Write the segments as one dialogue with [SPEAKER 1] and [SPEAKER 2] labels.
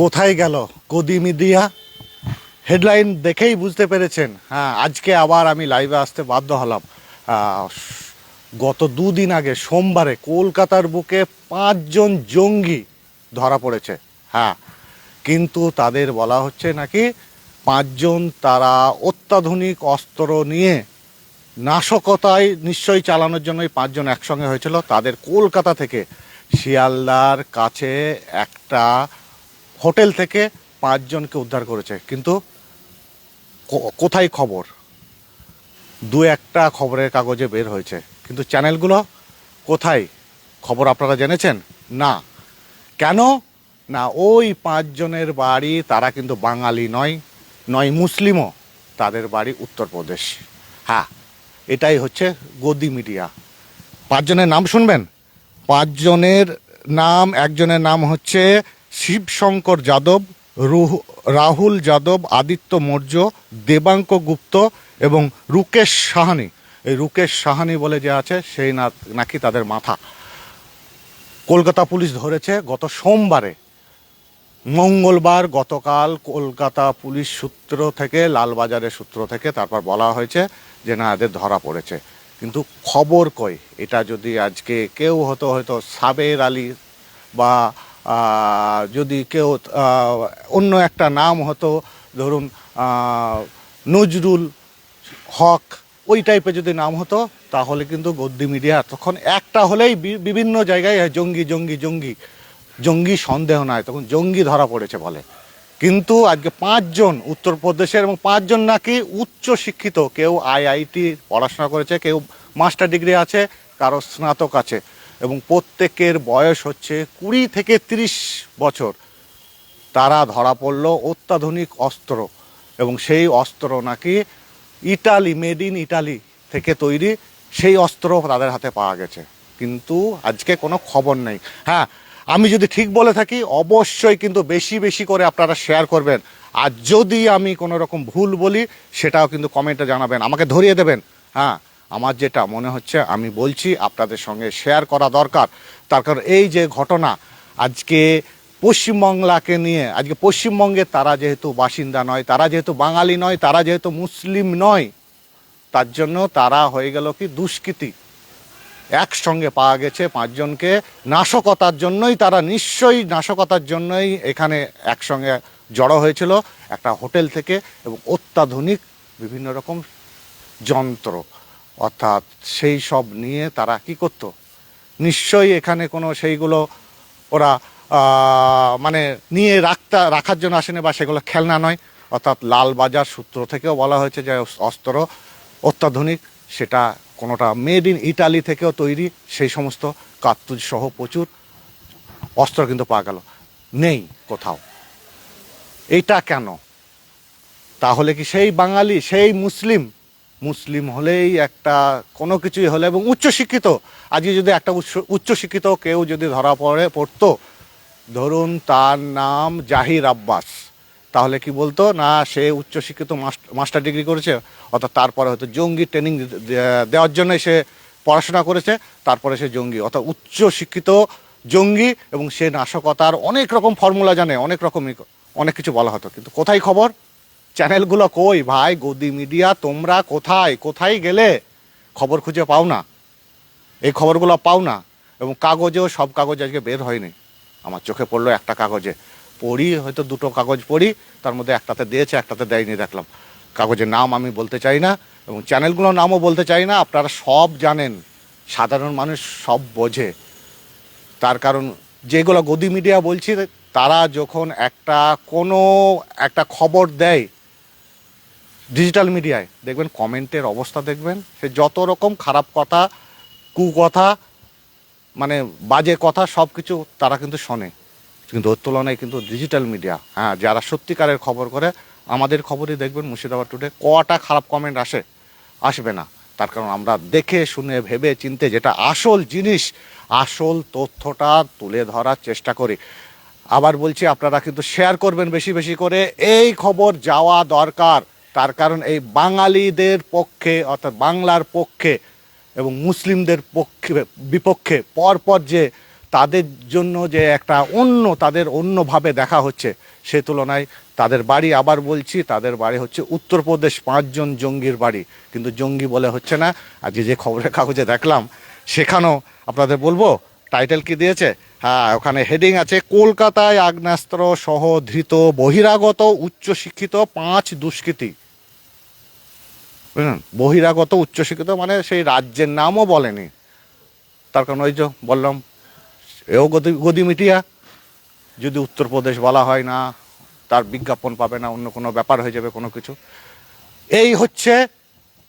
[SPEAKER 1] কোথায় গেল? গদি মিডিয়া হেডলাইন দেখেই বুঝতে পেরেছেন। হ্যাঁ আজকে আবার আমি লাইভে আসতে বাধ্য হলাম। গত দুদিন আগে সোমবারে কলকাতার বুকে পাঁচজন জঙ্গি ধরা পড়েছে। হ্যাঁ কিন্তু তাদের বলা হচ্ছে নাকি পাঁচজন তারা অত্যাধুনিক অস্ত্র নিয়ে নাশকতায় নিশ্চয়ই চালানোর জন্য পাঁচজন একসঙ্গে হয়েছিল। তাদের কলকাতা থেকে শিয়ালদার কাছে একটা হোটেল থেকে পাঁচজনকে উদ্ধার করেছে। কিন্তু কোথায় খবর? দু একটা খবরের কাগজে বের হয়েছে। কিন্তু চ্যানেলগুলো কোথায়? খবর আপনারা জেনেছেন? না। কেন? না, ওই পাঁচজনের বাড়ি তারা কিন্তু বাঙালি নয় নয় মুসলিমও। তাদের বাড়ি উত্তরপ্রদেশ। হ্যাঁ এটাই হচ্ছে গদি মিডিয়া। পাঁচজনের নাম শুনবেন? পাঁচজনের নাম, একজনের নাম হচ্ছে শিবশঙ্কর যাদব, রুহ- রাহুল যাদব, আদিত্য মৌর্য, দেবাঙ্ক গুপ্ত এবং রুকেশ সাহানি। এই রুকেশ সাহানি বলে যে আছে, সেই না, নাকি তাদের মাথা। কলকাতা পুলিশ ধরেছে, গত সোমবারে, মঙ্গলবার গতকাল কলকাতা পুলিশ সূত্র থেকে, লালবাজারের সূত্র থেকে তারপর বলা হয়েছে যে না, এদের ধরা পড়েছে। কিন্তু খবর কই? এটা যদি আজকে কেউ হতো হয়তো সাবের আলী বা যদি কেউ অন্য একটা নাম হতো, ধরুন নজরুল হক, ওই টাইপের যদি নাম হতো, তাহলে কিন্তু গদ্দি মিডিয়া তখন একটা হলেই বিভিন্ন জায়গায় জঙ্গি জঙ্গি জঙ্গি জঙ্গি সন্দেহ নয় তখন জঙ্গি ধরা পড়েছে বলে। কিন্তু আজকে পাঁচজন উত্তরপ্রদেশের এবং পাঁচজন নাকি উচ্চ শিক্ষিত, কেউ আইআইটি পড়াশোনা করেছে, কেউ মাস্টার ডিগ্রি আছে, কারও স্নাতক আছে। এবং প্রত্যেকের বয়স হচ্ছে কুড়ি থেকে তিরিশ বছর। তারা ধরা পড়ল অত্যাধুনিক অস্ত্র এবং সেই অস্ত্র নাকি ইটালি, মেড ইন ইটালি থেকে তৈরি সেই অস্ত্র তাদের হাতে পাওয়া গেছে। কিন্তু আজকে কোনো খবর নেই। হ্যাঁ আমি যদি ঠিক বলে থাকি, অবশ্যই কিন্তু বেশি বেশি করে আপনারা শেয়ার করবেন। আর যদি আমি কোনো রকম ভুল বলি, সেটাও কিন্তু কমেন্টে জানাবেন। আমাকে ধরিয়ে দেবেন। হ্যাঁ আমার যেটা মনে হচ্ছে, আমি বলছি, আপনাদের সঙ্গে শেয়ার করা দরকার। তার কারণ এই যে ঘটনা, আজকে পশ্চিমবাংলাকে নিয়ে, আজকে পশ্চিমবঙ্গে তারা যেহেতু বাসিন্দা নয়, তারা যেহেতু বাঙালি নয়, তারা যেহেতু মুসলিম নয়, তার জন্য তারা হয়ে গেল কি দুষ্কৃতী। একসঙ্গে পাওয়া গেছে পাঁচজনকে, নাশকতার জন্যই তারা নিশ্চয়ই নাশকতার জন্যই এখানে একসঙ্গে জড়ো হয়েছিল, একটা হোটেল থেকে, এবং অত্যাধুনিক বিভিন্ন রকম যন্ত্র। অর্থাৎ সেই সব নিয়ে তারা কি করত? নিশ্চয়ই এখানে কোনো সেইগুলো ওরা মানে নিয়ে রাখতা, রাখার জন্য আসেনি বা সেগুলো খেলনা নয়। অর্থাৎ লাল বাজার সূত্র থেকেও বলা হয়েছে যে অস্ত্র অত্যাধুনিক, সেটা কোনোটা মেড ইন ইটালি থেকেও তৈরি, সেই সমস্ত কার্তুজ সহ প্রচুর অস্ত্র কিন্তু পাওয়া গেল। নেই কোথাও। এইটা কেন? তাহলে কি সেই বাঙালি, সেই মুসলিম মুসলিম হলেই একটা কোনো কিছুই হলে এবং উচ্চশিক্ষিত। আজকে যদি একটা উচ্চ, উচ্চশিক্ষিত কেউ যদি ধরা পড়ে, পড়তো, ধরুন তার নাম জাহির আব্বাস। তাহলে কি বলতো? না, সে উচ্চশিক্ষিত মাস্ট- মাস্টার ডিগ্রি করেছে, অর্থাৎ তারপরে হয়তো জঙ্গি ট্রেনিং দেওয়ার জন্য সে পড়াশোনা করেছে, তারপরে সে জঙ্গি। অর্থাৎ উচ্চশিক্ষিত জঙ্গি এবং সে নাশকতার অনেক রকম ফর্মুলা জানে, অনেক রকমই, অনেক কিছু বলা হতো। কিন্তু কোথায় খবর? চ্যানেলগুলো কই? ভাই, গদি মিডিয়া, তোমরা কোথায়? কোথায় গেলে খবর খুঁজে পাও না? এই খবরগুলো পাও না? এবং কাগজেও সব কাগজ আজকে বের হয়নি। আমার চোখে পড়ল একটা কাগজে। পড়ি, হয়তো দুটো কাগজ পড়ি, তার মধ্যে একটাতে দিয়েছে, একটাতে দেয়নি, দেখলাম। কাগজের নাম আমি বলতে চাই না, এবং চ্যানেলগুলোর নামও বলতে চাই না, আপনারা সব জানেন। সাধারণ মানুষ সব বোঝে। তার কারণ, যেগুলো গদি মিডিয়া বলছি, তারা যখন একটা কোনো একটা খবর দেয় ডিজিটাল মিডিয়ায় দেখবেন কমেন্টের অবস্থা দেখবেন, সে যত রকম খারাপ কথা, কুকথা মানে বাজে কথা সব কিছু তারা কিন্তু শোনে। কিন্তু ওর তুলনায় কিন্তু ডিজিটাল মিডিয়া হ্যাঁ যারা সত্যিকারের খবর করে, আমাদের খবরই দেখবেন মুর্শিদাবাদ টুডে কটা খারাপ কমেন্ট আসে, আসবে না। তার কারণ আমরা দেখে, শুনে, ভেবে, চিনতে যেটা আসল জিনিস, আসল তথ্যটা তুলে ধরার চেষ্টা করি। আবার বলছি, আপনারা কিন্তু শেয়ার করবেন বেশি বেশি করে। এই খবর যাওয়া দরকার। তার কারণ এই বাঙালিদের পক্ষে, অর্থাৎ বাংলার পক্ষে এবং মুসলিমদের পক্ষে, বিপক্ষে পরপর যে তাদের জন্য যে একটা অন্য, তাদের অন্যভাবে দেখা হচ্ছে সে তুলনায় তাদের বাড়ি আবার বলছি, তাদের বাড়ি হচ্ছে উত্তরপ্রদেশ, পাঁচজন জঙ্গির বাড়ি। কিন্তু জঙ্গি বলে হচ্ছে না। আজকে যে খবরের কাগজে দেখলাম, সেখানেও আপনাদের বলব, টাইটেল কি দিয়েছে? হ্যাঁ ওখানে হেডিং আছে, কলকাতায় আগ্নেয়াস্ত্র সহ ধৃত বহিরাগত উচ্চশিক্ষিত পাঁচ দুষ্কৃতী। বুঝলেন? বহিরাগত উচ্চশিক্ষিত মানে সেই রাজ্যের নামও বলেনি। তার কারণ ওই যে বললাম, এও গদি গদি মিটিয়া। যদি উত্তরপ্রদেশ বলা হয় না, তার বিজ্ঞাপন পাবে না, অন্য কোনো ব্যাপার হয়ে যাবে কোনো কিছু। এই হচ্ছে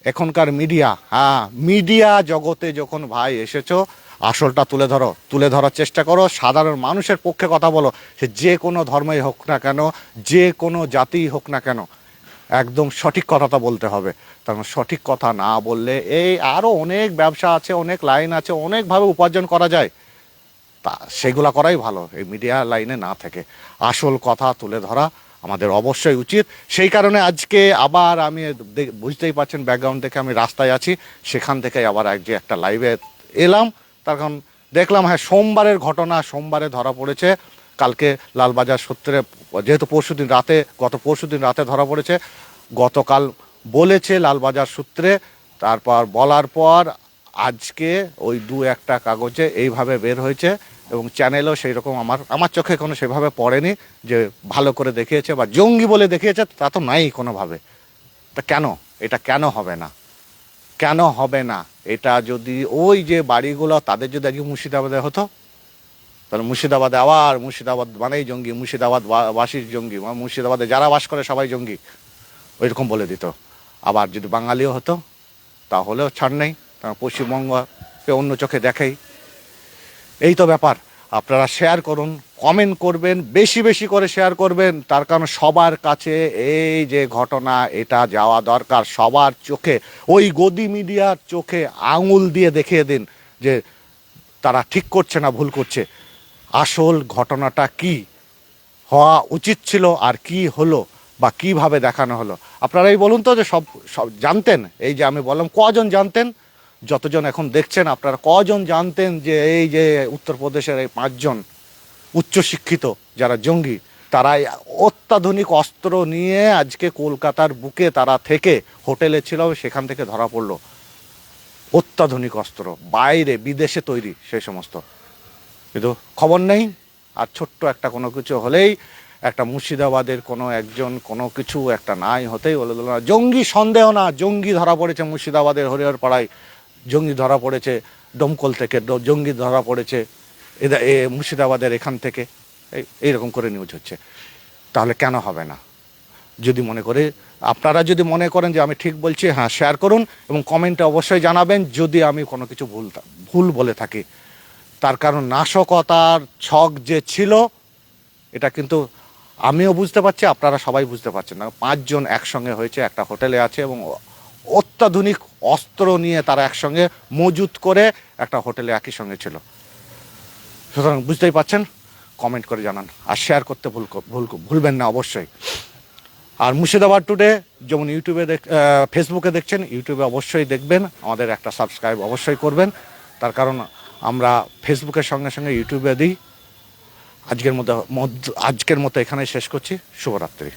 [SPEAKER 1] এখনকার মিডিয়া। হ্যাঁ মিডিয়া জগতে যখন ভাই এসেছ, আসলটা তুলে ধরো, তুলে ধরার চেষ্টা করো। সাধারণ মানুষের পক্ষে কথা বলো। সে যে কোনো ধর্মই হোক না কেন, যে কোনো জাতিই হোক না কেন একদম সঠিক কথাটা বলতে হবে। কারণ সঠিক কথা না বললে এই আরও অনেক ব্যবসা আছে, অনেক লাইন আছে, অনেকভাবে উপার্জন করা যায়। তা সেগুলো করাই ভালো, এই মিডিয়া লাইনে না থেকে। আসল কথা তুলে ধরা আমাদের অবশ্যই উচিত। সেই কারণে আজকে আবার আমি বুঝতেই পারছেন ব্যাকগ্রাউন্ড থেকে আমি রাস্তায় আছি। সেখান থেকে আবার যে একটা লাইভে এলাম। তার কারণ দেখলাম হ্যাঁ সোমবারের ঘটনা, সোমবারে ধরা পড়েছে। কালকে লালবাজার সূত্রে, যেহেতু পরশু দিন রাতে, গত পরশু দিন রাতে ধরা পড়েছে, গতকাল বলেছে লালবাজার সূত্রে, তারপর বলার পর আজকে ওই দু একটা কাগজে এইভাবে বের হয়েছে এবং চ্যানেলও সেই রকম আমার আমার চোখে কোনো সেভাবে পড়েনি যে ভালো করে দেখিয়েছে বা জঙ্গি বলে দেখিয়েছে, তা তো নাই কোনোভাবে। তা কেন? এটা কেন হবে না? কেন হবে না? এটা যদি ওই যে বাড়িগুলো, তাদের যদি আজকে মুর্শিদাবাদে হতো তাহলে মুর্শিদাবাদে আবার মুর্শিদাবাদ মানেই জঙ্গি, মুর্শিদাবাদ বাসীর জঙ্গি মুর্শিদাবাদে যারা বাস করে সবাই জঙ্গি। ওইরকম বলে দিত। আবার যদি বাঙালিও হতো, তাহলেও ছাড় নেই। কারণ পশ্চিমবঙ্গকে অন্য চোখে দেখেই। এই তো ব্যাপার। আপনারা শেয়ার করুন কমেন্ট করবেন, বেশি বেশি করে শেয়ার করবেন। তার কারণ সবার কাছে এই যে ঘটনা, এটা যাওয়া দরকার। সবার চোখে, ওই গদি মিডিয়ার চোখে আঙুল দিয়ে দেখিয়ে দিন যে তারা ঠিক করছে না ভুল করছে। আসল ঘটনাটা কি? হওয়া উচিত ছিল আর কি হলো বা কীভাবে দেখানো হলো? আপনারাই বলুন তো যে সব সব জানতেন? এই যে আমি বললাম, কজন জানতেন? যতজন এখন দেখছেন, আপনারা কজন জানতেন যে এই যে উত্তরপ্রদেশের এই পাঁচজন উচ্চশিক্ষিত যারা জঙ্গি তারা অত্যাধুনিক অস্ত্র নিয়ে আজকে কলকাতার বুকে তারা থেকে হোটেলে ছিল, সেখান থেকে ধরা পড়ল। অত্যাধুনিক অস্ত্র, বাইরে, বিদেশে তৈরি সেই সমস্ত। কিন্তু খবর নেই। আর ছোট্ট একটা কোনো কিছু হলেই একটা মুর্শিদাবাদের কোনো একজন কোনো কিছু একটা নাই হতেই বলে দিল না। জঙ্গি সন্দেহ না, জঙ্গি ধরা পড়েছে মুর্শিদাবাদের হরিহর পাড়ায় জঙ্গি ধরা পড়েছে দমকল থেকে জঙ্গি ধরা পড়েছে এদা এ মুর্শিদাবাদের এখান থেকে। এই- এইরকম করে নিউজ হচ্ছে। তাহলে কেন হবে না? যদি মনে করে, আপনারা যদি মনে করেন যে আমি ঠিক বলছি হ্যাঁ শেয়ার করুন এবং কমেন্টে অবশ্যই জানাবেন। যদি আমি কোনো কিছু ভুল ভুল বলে থাকি তার কারণ নাশকতার ছক যে ছিল, এটা কিন্তু আমিও বুঝতে পারছি, আপনারা সবাই বুঝতে পারছেন না। পাঁচজন একসঙ্গে হয়েছে, একটা হোটেলে আছে এবং অত্যাধুনিক অস্ত্র নিয়ে তারা একসঙ্গে মজুত করে একটা হোটেলে একই সঙ্গে ছিল। সুতরাং বুঝতেই পারছেন কমেন্ট করে জানান আর শেয়ার করতে ভুল ভুল ভুলবেন না অবশ্যই। আর মুর্শিদাবাদ টুডে যেমন ইউটিউবে ফেসবুকে দেখছেন ইউটিউবে অবশ্যই দেখবেন, আমাদের একটা সাবস্ক্রাইব অবশ্যই করবেন। তার কারণ আমরা ফেসবুকের সঙ্গে সঙ্গে ইউটিউবে দিই। আজকের মতো আজকের মতো এখানে শেষ করছি। শুভরাত্রি।